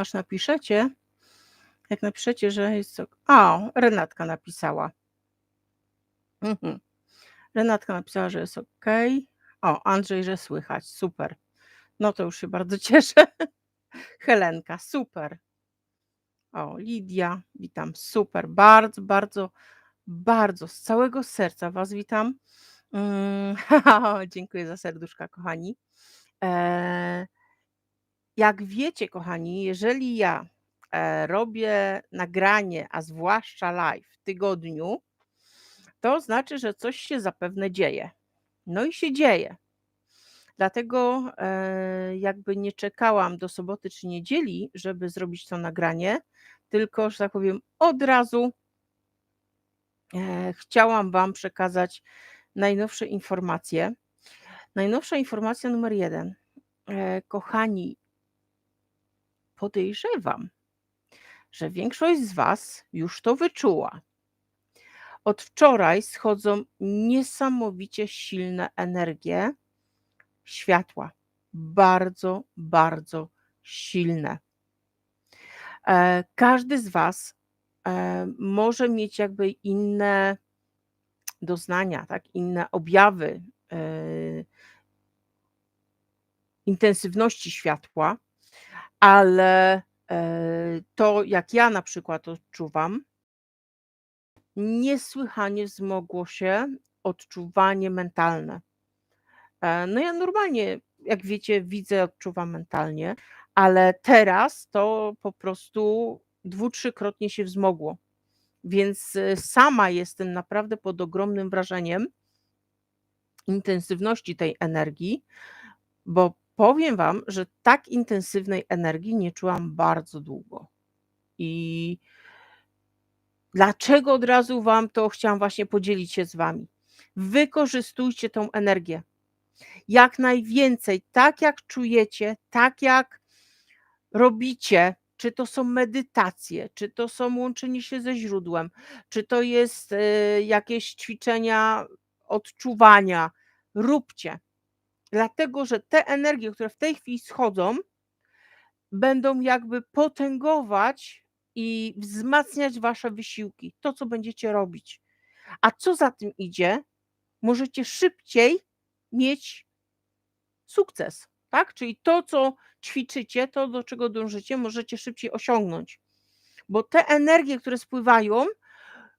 aż napiszecie, jak napiszecie, że jest ok a, Renatka napisała. Mhm. Renatka napisała, że jest okej. O, Andrzej, że słychać, super. No to już się bardzo cieszę. Helenka, super. O, Lidia, witam, super. Bardzo, bardzo, bardzo z całego serca was witam. Mm, dziękuję za serduszka, kochani. Eee jak wiecie, kochani, jeżeli ja, e, robię nagranie, a zwłaszcza live w tygodniu, to znaczy, że coś się zapewne dzieje. No i się dzieje. Dlatego, e, jakby nie czekałam do soboty czy niedzieli, żeby zrobić to nagranie, tylko, że tak powiem, od razu e, chciałam wam przekazać najnowsze informacje. Najnowsza informacja numer jeden. Kochani podejrzewam, że większość z was już to wyczuła. Od wczoraj schodzą niesamowicie silne energie światła. Bardzo, bardzo silne. E, każdy z was e, może mieć jakby inne doznania, tak? inne objawy e, intensywności światła, ale to, jak ja na przykład odczuwam, niesłychanie wzmogło się odczuwanie mentalne. E, no ja normalnie, jak wiecie, widzę, odczuwam mentalnie, ale teraz to po prostu dwu, trzykrotnie się wzmogło. Więc y, sama jestem naprawdę pod ogromnym wrażeniem intensywności tej energii, bo powiem wam, że tak intensywnej energii nie czułam bardzo długo. I dlaczego od razu wam to chciałam właśnie podzielić się z wami? Wykorzystujcie tą energię. Jak najwięcej, tak jak czujecie, tak jak robicie, czy to są medytacje, czy to są łączenie się ze źródłem, czy to jest y, jakieś ćwiczenia odczuwania, róbcie. Dlatego, że te energie, które w tej chwili schodzą, będą jakby potęgować i wzmacniać wasze wysiłki, to co będziecie robić. A co za tym idzie, możecie szybciej mieć sukces, tak? Czyli to, co ćwiczycie, to do czego dążycie, możecie szybciej osiągnąć. Bo te energie, które spływają,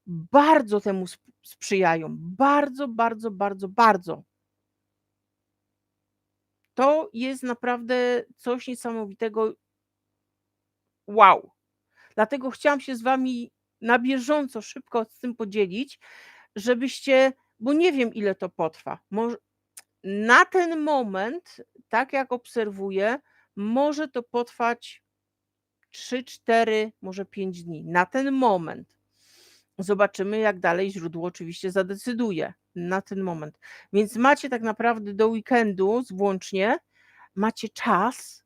bardzo temu sprzyjają. Bardzo, bardzo, bardzo, bardzo. To jest naprawdę coś niesamowitego. Wow. Dlatego chciałam się z wami na bieżąco szybko z tym podzielić, żebyście, bo nie wiem ile to potrwa. Może, na ten moment, tak jak obserwuję, może to potrwać 3, 4, może 5 dni. Na ten moment. Zobaczymy, jak dalej źródło oczywiście zadecyduje na ten moment. Więc macie tak naprawdę do weekendu włącznie, macie czas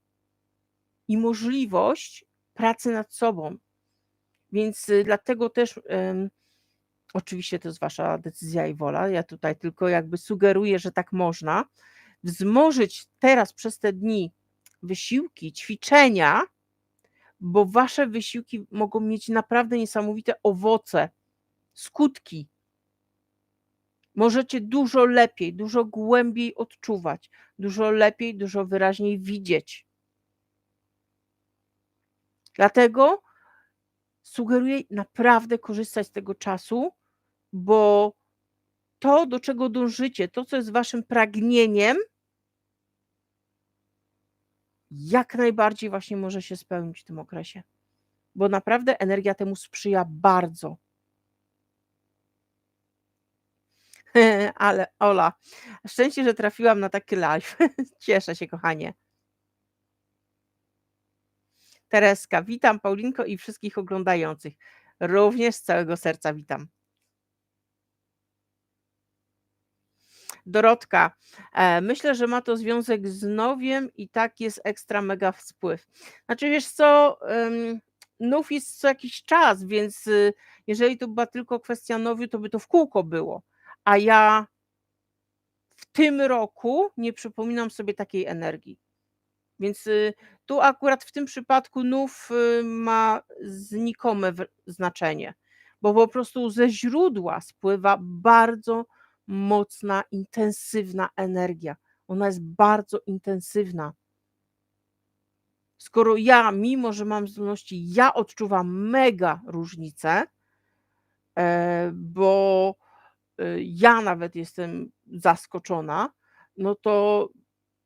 i możliwość pracy nad sobą. Więc y, dlatego też oczywiście to jest wasza decyzja i wola. Ja tutaj tylko jakby sugeruję, że tak można wzmożyć teraz przez te dni wysiłki, ćwiczenia, bo wasze wysiłki mogą mieć naprawdę niesamowite owoce, skutki. Możecie dużo lepiej, dużo głębiej odczuwać, dużo lepiej, dużo wyraźniej widzieć. Dlatego sugeruję naprawdę korzystać z tego czasu, bo to, do czego dążycie, to, co jest waszym pragnieniem, jak najbardziej właśnie może się spełnić w tym okresie. Bo naprawdę energia temu sprzyja bardzo. Ale Ola, szczęście, że trafiłam na taki live. Cieszę się, kochanie. Tereska, witam Paulinko i wszystkich oglądających. Również z całego serca witam. Dorotka, e, myślę, że ma to związek z nowiem i tak jest ekstra mega wpływ. Znaczy, wiesz co, nów jest co jakiś czas, więc y, jeżeli to była tylko kwestia nowiu, to by to w kółko było. A ja w tym roku nie przypominam sobie takiej energii. Więc, y, tu akurat w tym przypadku nów, y, ma znikome znaczenie, bo po prostu ze źródła spływa bardzo mocna, intensywna energia. Ona jest bardzo intensywna. Skoro ja, mimo że mam zdolności, ja odczuwam mega różnicę, e, bo, y, ja nawet jestem zaskoczona, no to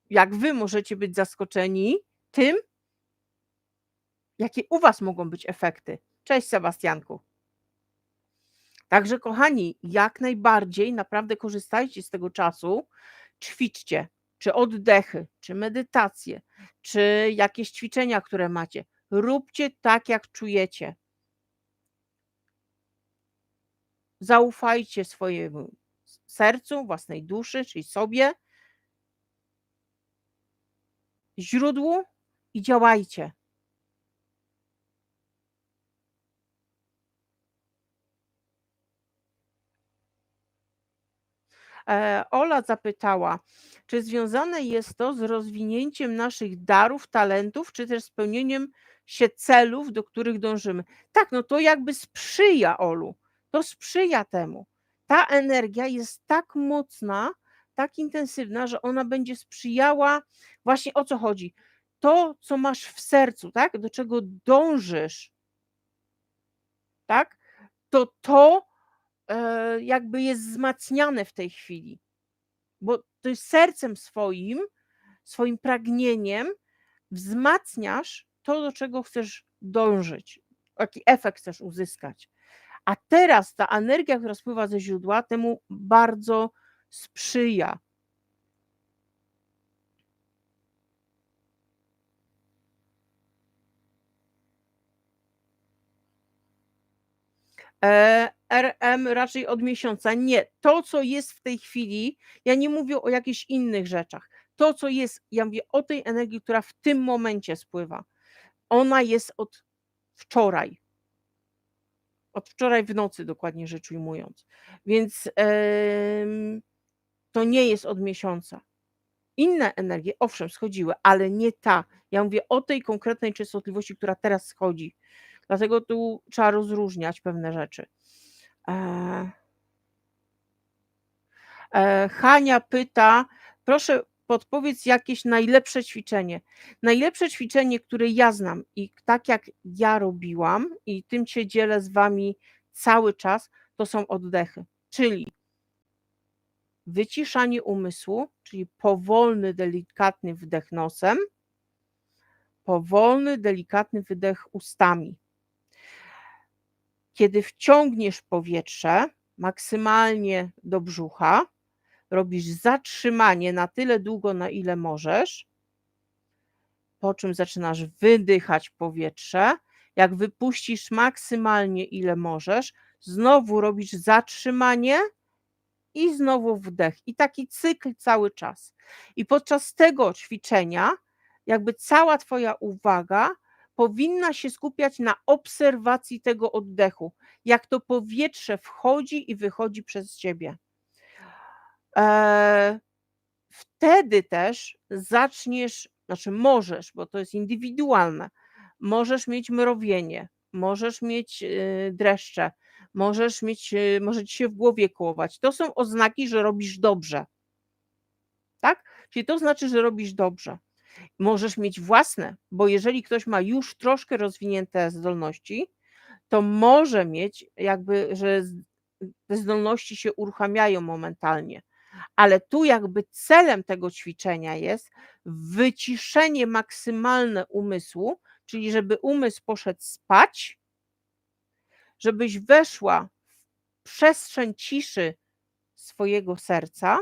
jak wy możecie być zaskoczeni tym jakie u was mogą być efekty. Cześć Sebastianku. Także kochani, jak najbardziej naprawdę korzystajcie z tego czasu, ćwiczcie, czy oddechy, czy medytacje, czy jakieś ćwiczenia, które macie. Róbcie tak, jak czujecie. Zaufajcie swojemu sercu, własnej duszy, czyli sobie, źródłu i działajcie. Ola zapytała, czy związane jest to z rozwinięciem naszych darów, talentów, czy też spełnieniem się celów, do których dążymy? Tak, no to jakby sprzyja, Olu. To sprzyja temu. Ta energia jest tak mocna, tak intensywna, że ona będzie sprzyjała właśnie o co chodzi. To, co masz w sercu, tak? Do czego dążysz, tak? To to e, jakby jest wzmacniane w tej chwili. Bo ty sercem swoim, swoim pragnieniem wzmacniasz to, do czego chcesz dążyć, jaki efekt chcesz uzyskać. A teraz ta energia, która spływa ze źródła, temu bardzo sprzyja. RM raczej od miesiąca. Nie, to co jest w tej chwili, ja nie mówię o jakichś innych rzeczach. To co jest, ja mówię o tej energii, która w tym momencie spływa. Ona jest od wczoraj. Od wczoraj w nocy, dokładnie rzecz ujmując. Więc em, to nie jest od miesiąca. Inne energie, owszem, schodziły, ale nie ta. Ja mówię o tej konkretnej częstotliwości, która teraz schodzi. Dlatego tu trzeba rozróżniać pewne rzeczy. E, e, Hania pyta, proszę podpowiedz jakieś najlepsze ćwiczenie. Najlepsze ćwiczenie, które ja znam i tak jak ja robiłam i tym się dzielę z wami cały czas, to są oddechy, czyli wyciszanie umysłu, czyli powolny, delikatny wdech nosem, powolny, delikatny wydech ustami. Kiedy wciągniesz powietrze maksymalnie do brzucha, robisz zatrzymanie na tyle długo, na ile możesz, po czym zaczynasz wydychać powietrze. Jak wypuścisz maksymalnie ile możesz, znowu robisz zatrzymanie i znowu wdech. I taki cykl cały czas. I podczas tego ćwiczenia, jakby cała Twoja uwaga powinna się skupiać na obserwacji tego oddechu, jak to powietrze wchodzi i wychodzi przez ciebie. Eee, wtedy też zaczniesz, znaczy możesz, bo to jest indywidualne, możesz mieć mrowienie, możesz mieć y, dreszcze, możesz mieć, y, może ci się w głowie kołować. To są oznaki, że robisz dobrze. Tak? Czyli to znaczy, że robisz dobrze. Możesz mieć własne, bo jeżeli ktoś ma już troszkę rozwinięte zdolności, to może mieć jakby, że te zdolności się uruchamiają momentalnie. Ale tu jakby celem tego ćwiczenia jest wyciszenie maksymalne umysłu, czyli żeby umysł poszedł spać, żebyś weszła w przestrzeń ciszy swojego serca,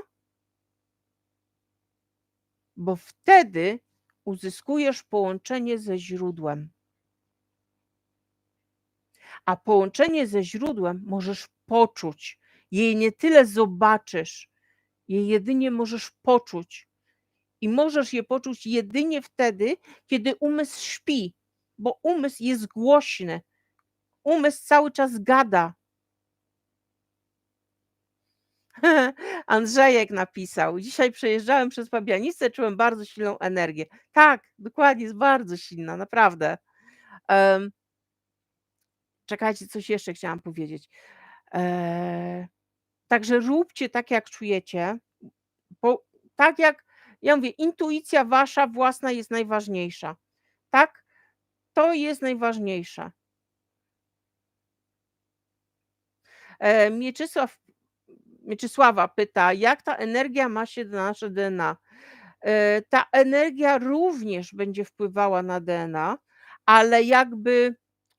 bo wtedy uzyskujesz połączenie ze źródłem. A połączenie ze źródłem możesz poczuć. Jej nie tyle zobaczysz, jej jedynie możesz poczuć. I możesz je poczuć jedynie wtedy, kiedy umysł śpi, bo umysł jest głośny. Umysł cały czas gada. Andrzejek napisał: „Dzisiaj przejeżdżałem przez Pabianice, czułem bardzo silną energię”. Tak, dokładnie, jest bardzo silna, naprawdę. Czekajcie, coś jeszcze chciałam powiedzieć. Eee, także róbcie tak, jak czujecie, bo tak jak ja mówię, intuicja wasza własna jest najważniejsza, tak? To jest najważniejsze. E, Mieczysław Mieczysława pyta: „Jak ta energia ma się do nasze DNA?” E, ta energia również będzie wpływała na DNA, ale jakby,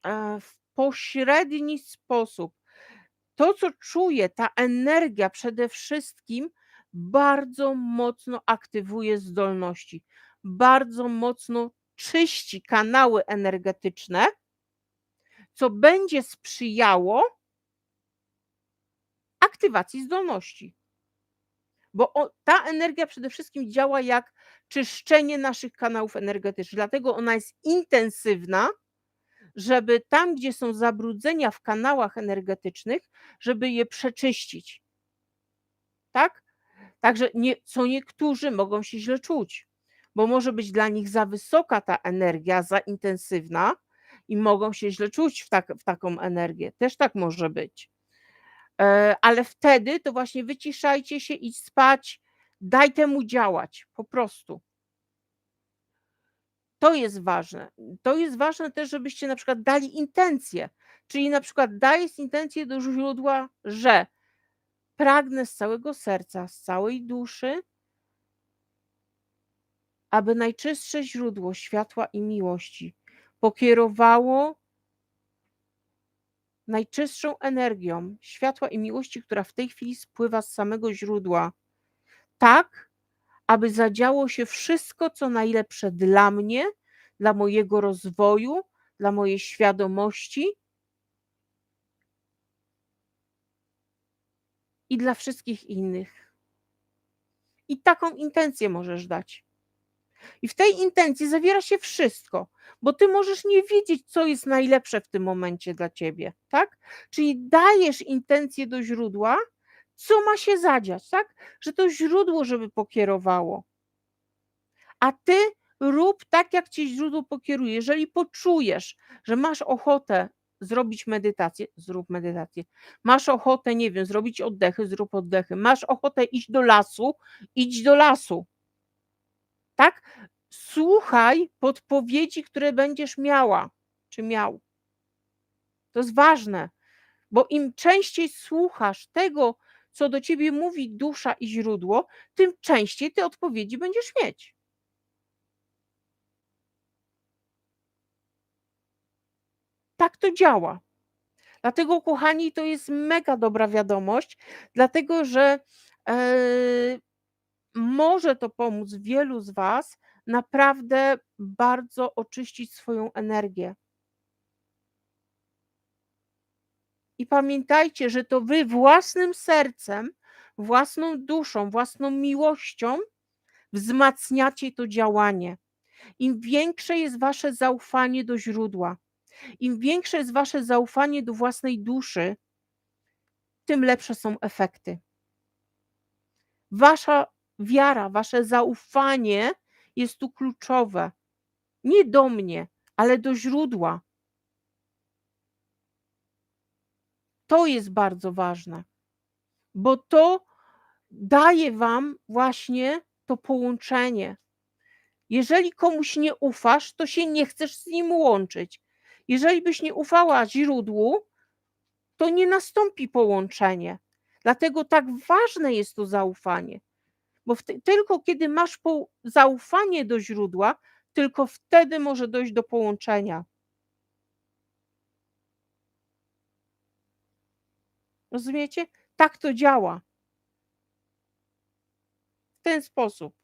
e, w pośredni sposób. To, co czuję, ta energia przede wszystkim bardzo mocno aktywuje zdolności, bardzo mocno czyści kanały energetyczne co będzie sprzyjało aktywacji zdolności. Bo ta energia przede wszystkim działa jak czyszczenie naszych kanałów energetycznych, dlatego ona jest intensywna, żeby tam, gdzie są zabrudzenia w kanałach energetycznych, żeby je przeczyścić. Tak? Także nie co niektórzy mogą się źle czuć, bo może być dla nich za wysoka ta energia, za intensywna i mogą się źle czuć w tak w taką energię, też tak może być. E, ale wtedy to właśnie wyciszajcie się, idź spać, daj temu działać, po prostu. To jest ważne. To jest ważne też, żebyście na przykład dali intencję, czyli na przykład dajesz intencję do źródła, że pragnę z całego serca, z całej duszy aby najczystsze źródło światła i miłości pokierowało najczystszą energią światła i miłości, która w tej chwili spływa z samego źródła, tak, aby zadziało się wszystko, co najlepsze dla mnie, dla mojego rozwoju, dla mojej świadomości i dla wszystkich innych. I taką intencję możesz dać. I w tej intencji zawiera się wszystko, bo ty możesz nie wiedzieć, co jest najlepsze w tym momencie dla ciebie, tak? Czyli dajesz intencję do źródła, co ma się zadziać, tak? Że to źródło, żeby pokierowało. A ty rób tak, jak cię źródło pokieruje. Jeżeli poczujesz, że masz ochotę zrobić medytację, zrób medytację. Masz ochotę, nie wiem, zrobić oddechy, zrób oddechy. Masz ochotę iść do lasu, idź do lasu. Tak? Słuchaj podpowiedzi, które będziesz miała, czy miał. To jest ważne, bo im częściej słuchasz tego, co do ciebie mówi dusza i źródło, tym częściej te odpowiedzi będziesz mieć. Tak to działa. Dlatego, kochani, to jest mega dobra wiadomość, dlatego że, eee, może to pomóc wielu z was naprawdę bardzo oczyścić swoją energię. I pamiętajcie, że to wy własnym sercem, własną duszą, własną miłością wzmacniacie to działanie. Im większe jest wasze zaufanie do źródła, im większe jest wasze zaufanie do własnej duszy, tym lepsze są efekty. Wasza wiara, wasze zaufanie jest tu kluczowe. Nie do mnie, ale do źródła. To jest bardzo ważne, bo to daje wam właśnie to połączenie. Jeżeli komuś nie ufasz, to się nie chcesz z nim łączyć. Jeżeli byś nie ufała źródłu, to nie nastąpi połączenie. Dlatego tak ważne jest to zaufanie. Bo tylko kiedy masz zaufanie do źródła, tylko wtedy może dojść do połączenia. Rozumiecie? Tak to działa. W ten sposób.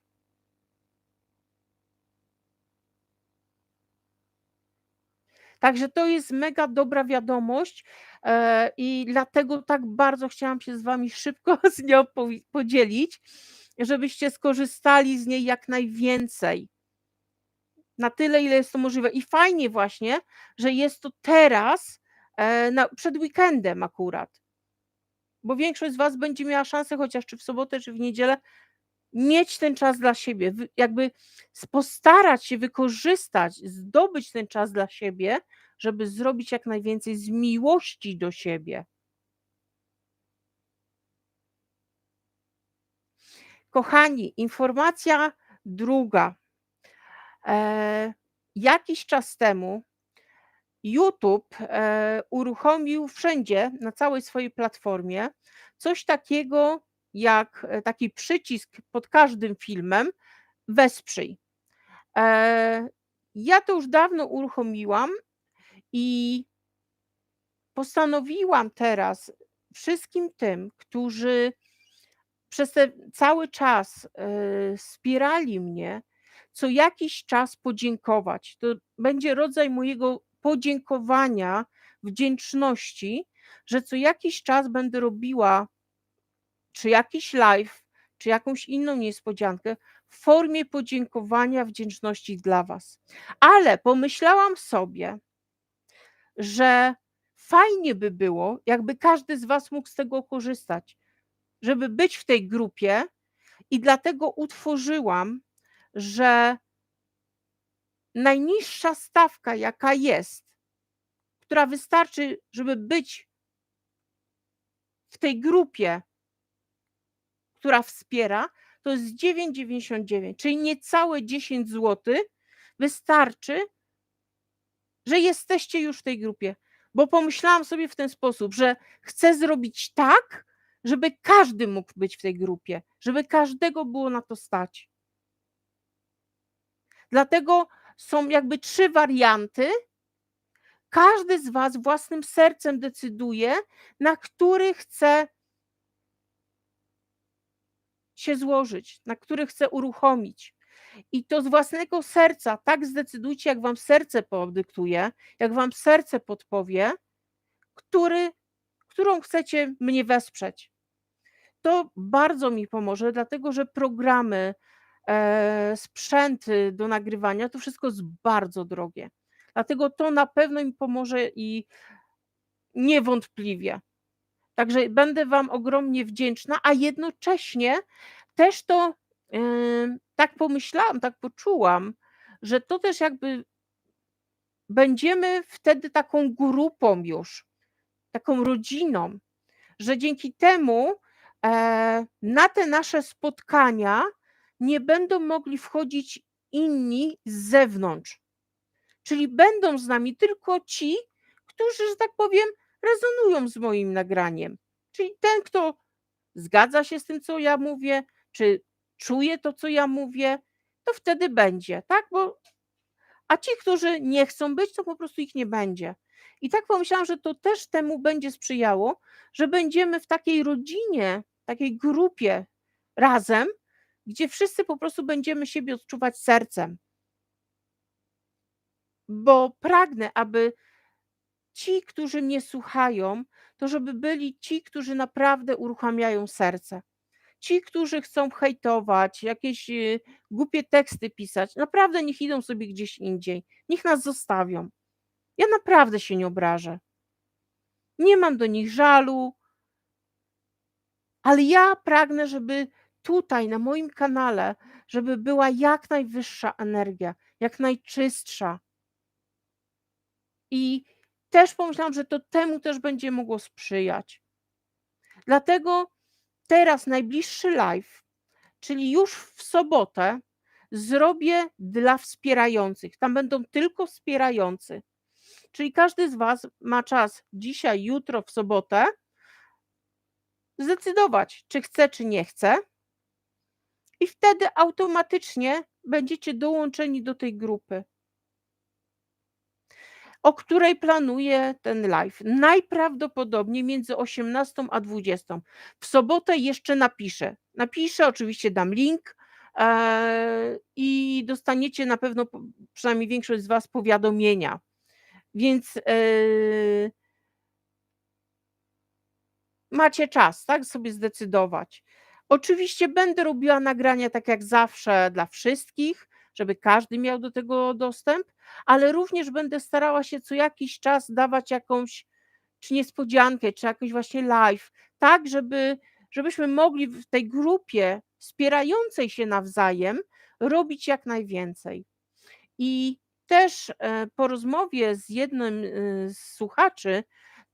Także to jest mega dobra wiadomość, e, i dlatego tak bardzo chciałam się z wami szybko z nią podzielić, żebyście skorzystali z niej jak najwięcej. Na tyle, ile jest to możliwe. I fajnie właśnie, że jest to teraz, e, przed weekendem akurat. bo większość z was będzie miała szansę chociaż czy w sobotę, czy w niedzielę mieć ten czas dla siebie, jakby postarać się wykorzystać, zdobyć ten czas dla siebie, żeby zrobić jak najwięcej z miłości do siebie. Kochani, informacja druga. Eee, jakiś czas temu YouTube, eee, uruchomił wszędzie, na całej swojej platformie, coś takiego jak, e, taki przycisk pod każdym filmem „Wesprzyj”. Eee, ja to już dawno uruchomiłam i postanowiłam teraz wszystkim tym, którzy przez ten cały czas, yy, wspierali mnie, co jakiś czas podziękować. To będzie rodzaj mojego podziękowania, wdzięczności, że co jakiś czas będę robiła czy jakiś live, czy jakąś inną niespodziankę w formie podziękowania, wdzięczności dla was. Ale pomyślałam sobie że fajnie by było, jakby każdy z was mógł z tego korzystać, żeby być w tej grupie i dlatego utworzyłam, że najniższa stawka, jaka jest, która wystarczy, żeby być w tej grupie, która wspiera, to jest 9,99, czyli niecałe 10 zł wystarczy, że jesteście już w tej grupie. Bo pomyślałam sobie w ten sposób, że chcę zrobić tak, żeby każdy mógł być w tej grupie, żeby każdego było na to stać. Dlatego są jakby 3 warianty. Każdy z was własnym sercem decyduje, na który chce się złożyć, na który chce uruchomić. I to z własnego serca tak zdecydujcie, jak wam serce podyktuje, jak wam serce podpowie, który którą chcecie mnie wesprzeć. To bardzo mi pomoże, dlatego że programy, eee, sprzęty do nagrywania, to wszystko jest bardzo drogie. Dlatego to na pewno mi pomoże i niewątpliwie. Także będę wam ogromnie wdzięczna, a jednocześnie też to, yy, tak pomyślałam, tak poczułam, że to też jakby będziemy wtedy taką grupą już, taką rodziną, że dzięki temu, na te nasze spotkania nie będą mogli wchodzić inni z zewnątrz. Czyli będą z nami tylko ci, którzy, że tak powiem, rezonują z moim nagraniem. Czyli ten, kto zgadza się z tym, co ja mówię, czy czuje to, co ja mówię, to wtedy będzie, tak? Bo a ci, którzy nie chcą być, to po prostu ich nie będzie. I tak pomyślałam, że to też temu będzie sprzyjało, że będziemy w takiej rodzinie, takiej grupie razem, gdzie wszyscy po prostu będziemy siebie odczuwać sercem. Bo pragnę, aby ci, którzy mnie słuchają, to żeby byli ci, którzy naprawdę uruchamiają serce. Ci, którzy chcą hejtować, jakieś, y, głupie teksty pisać, naprawdę niech idą sobie gdzieś indziej. Niech nas zostawią. Ja naprawdę się nie obrażę. Nie mam do nich żalu. Ale ja pragnę, żeby tutaj na moim kanale, żeby była jak najwyższa energia, jak najczystsza. I też pomyślałam, że to temu też będzie mogło sprzyjać. Dlatego teraz najbliższy live, czyli już w sobotę, zrobię dla wspierających. Tam będą tylko wspierający. Czyli każdy z was ma czas dzisiaj, jutro, w sobotę zdecydować, czy chce, czy nie chce. I wtedy automatycznie będziecie dołączeni do tej grupy. O której planuję ten live? Najprawdopodobniej między 18 a 20. W sobotę jeszcze napiszę. Napiszę, oczywiście dam link, eee, i dostaniecie na pewno, przynajmniej większość z was, powiadomienia. Więc, yy macie czas, tak, sobie zdecydować. Oczywiście będę robiła nagrania tak jak zawsze dla wszystkich, żeby każdy miał do tego dostęp, ale również będę starała się co jakiś czas dawać jakąś czy niespodziankę, czy jakiś właśnie live, tak żeby żebyśmy mogli w tej grupie wspierającej się nawzajem robić jak najwięcej. I też, e, po rozmowie z jednym, y, z słuchaczy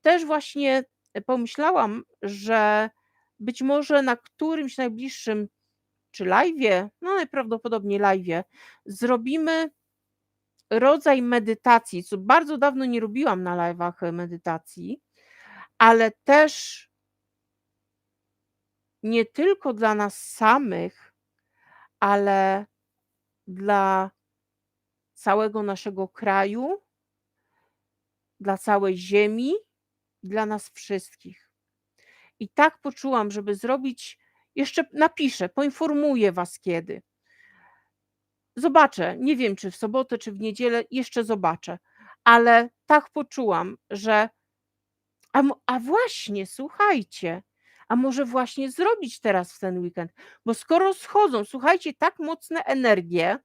też właśnie pomyślałam, że być może na którymś najbliższym czy live'ie, no najprawdopodobniej live'ie, zrobimy rodzaj medytacji, co bardzo dawno nie robiłam na live'ach medytacji, ale też nie tylko dla nas samych, ale dla całego naszego kraju, dla całej ziemi, dla nas wszystkich. I tak poczułam, żeby zrobić jeszcze napiszę, poinformuję was kiedy. Zobaczę, nie wiem czy w sobotę, czy w niedzielę, jeszcze zobaczę, ale tak poczułam, że a a właśnie, słuchajcie, a może właśnie zrobić teraz w ten weekend, bo skoro schodzą, słuchajcie, tak mocne energie,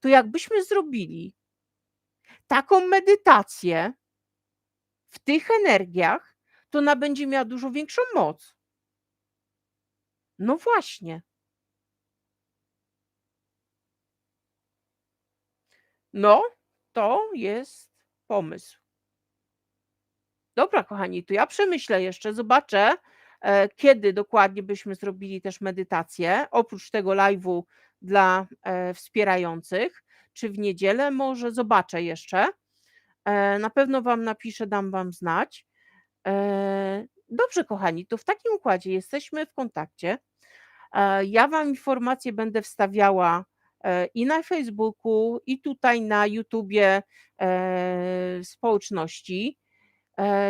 to jakbyśmy zrobili taką medytację w tych energiach, to ona będzie miała dużo większą moc. No właśnie. No, to jest pomysł. Dobra, kochani, to ja przemyślę jeszcze, zobaczę, e, kiedy dokładnie byśmy zrobili też medytację, oprócz tego live'u dla, e, wspierających, czy w niedzielę może, zobaczę jeszcze. E, na pewno wam napiszę, dam wam znać. E, dobrze, kochani, to w takim układzie jesteśmy w kontakcie. E, ja wam informacje będę wstawiała, i na Facebooku, i tutaj na YouTubie, społeczności.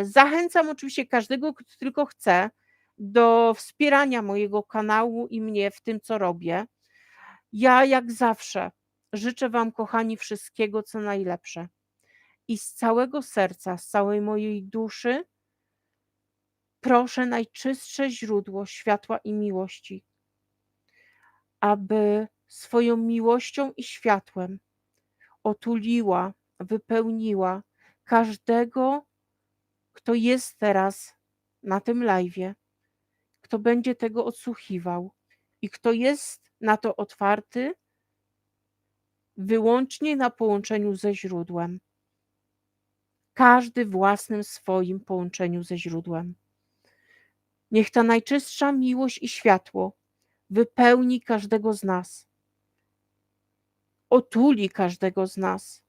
Zachęcam oczywiście każdego, kto tylko chce, do wspierania mojego kanału i mnie w tym, co robię. Ja jak zawsze życzę wam, kochani, wszystkiego, co najlepsze. I z całego serca, z całej mojej duszy proszę najczystsze źródło światła i miłości, aby swoją miłością i światłem otuliła, wypełniła każdego, kto jest teraz na tym live'ie, kto będzie tego odsłuchiwał i kto jest na to otwarty wyłącznie na połączeniu ze źródłem. Każdy własnym swoim połączeniu ze źródłem. Niech ta najczystsza miłość i światło wypełni każdego z nas. Otuli każdego z nas,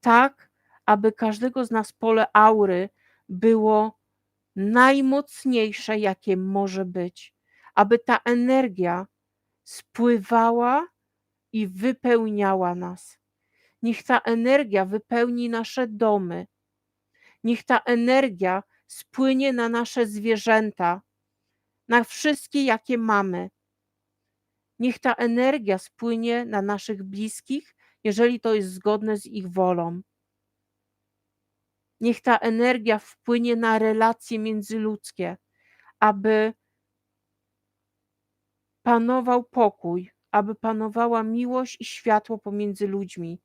tak, aby każdego z nas pole aury było najmocniejsze, jakie może być, aby ta energia spływała i wypełniała nas. Niech ta energia wypełni nasze domy. Niech ta energia spłynie na nasze zwierzęta, na wszystkie, jakie mamy. Niech ta energia spłynie na naszych bliskich, jeżeli to jest zgodne z ich wolą. Niech ta energia wpłynie na relacje międzyludzkie, aby panował pokój, aby panowała miłość i światło pomiędzy ludźmi,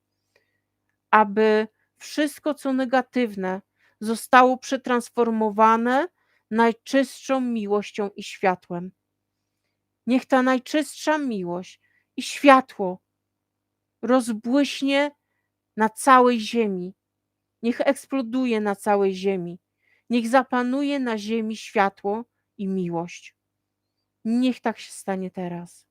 aby wszystko, co negatywne, zostało przetransformowane najczystszą miłością i światłem. Niech ta najczystsza miłość i światło rozbłyśnie na całej ziemi. Niech eksploduje na całej ziemi. Niech zapanuje na ziemi światło i miłość. Niech tak się stanie teraz.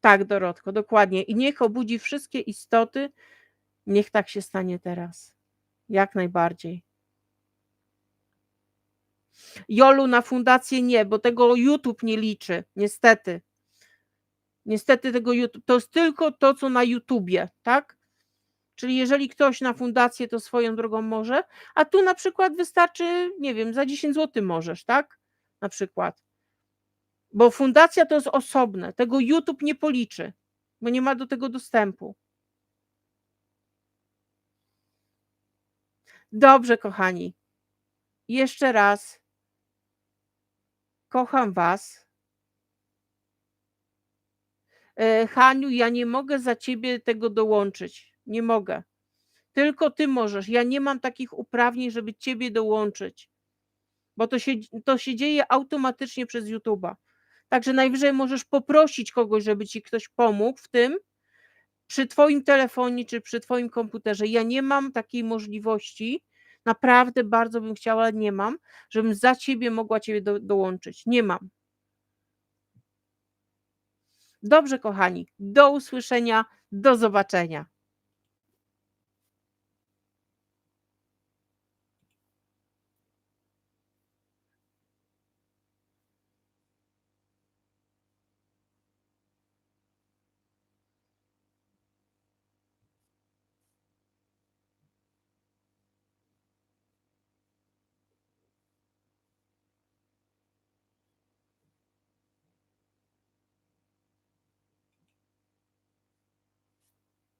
Tak, Dorotko, dokładnie. I niech obudzi wszystkie istoty. Niech tak się stanie teraz. Jak najbardziej. Jolu na fundację nie, bo tego YouTube nie liczy, niestety. Niestety tego YouTube, to jest tylko to, co na YouTubie, tak? Czyli jeżeli ktoś na fundację, to swoją drogą może, a tu na przykład wystarczy, nie wiem, za 10 zł możesz, tak? Na przykład. Bo fundacja to jest osobne. Tego YouTube nie policzy, bo nie ma do tego dostępu. Dobrze, kochani. Jeszcze raz. Kocham was. E, Haniu, ja nie mogę za ciebie tego dołączyć. Nie mogę. Tylko ty możesz. Ja nie mam takich uprawnień, żeby ciebie dołączyć. Bo to się, to się dzieje automatycznie przez YouTube'a. Także najwyżej możesz poprosić kogoś, żeby ci ktoś pomógł w tym, przy twoim telefonie czy przy twoim komputerze. Ja nie mam takiej możliwości. Naprawdę bardzo bym chciała, ale nie mam, żebym za ciebie mogła ciebie do, dołączyć. Nie mam. Dobrze, kochani. Do usłyszenia. Do zobaczenia.